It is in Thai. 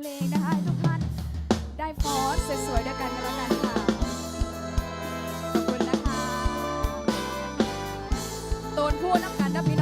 เพลงนะคะทุกท่านได้ฟอนต์สวยๆด้วยกันกันแล้วกันค่ะ ขอบคุณนะคะ โตนพูดน้ำกันดับพี่